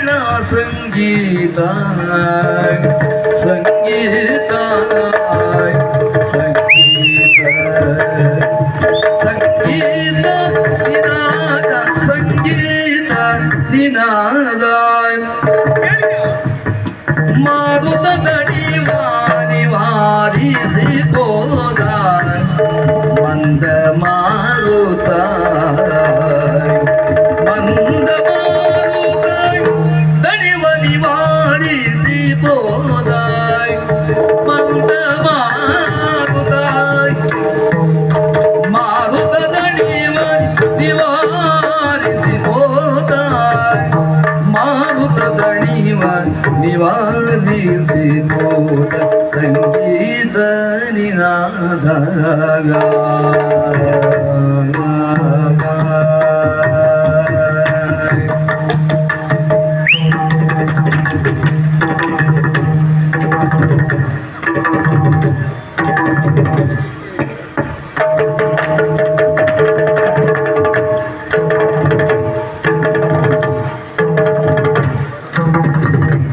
மங்கள சங்கீதாய் சங்கீதாய் சங்கீத சங்கீத நிநாத சங்கீத நிநாதாய் மாருத தடி வாரி வாரி போதாய் மந்த णि वा निवारि सितो सङ्गीतनादल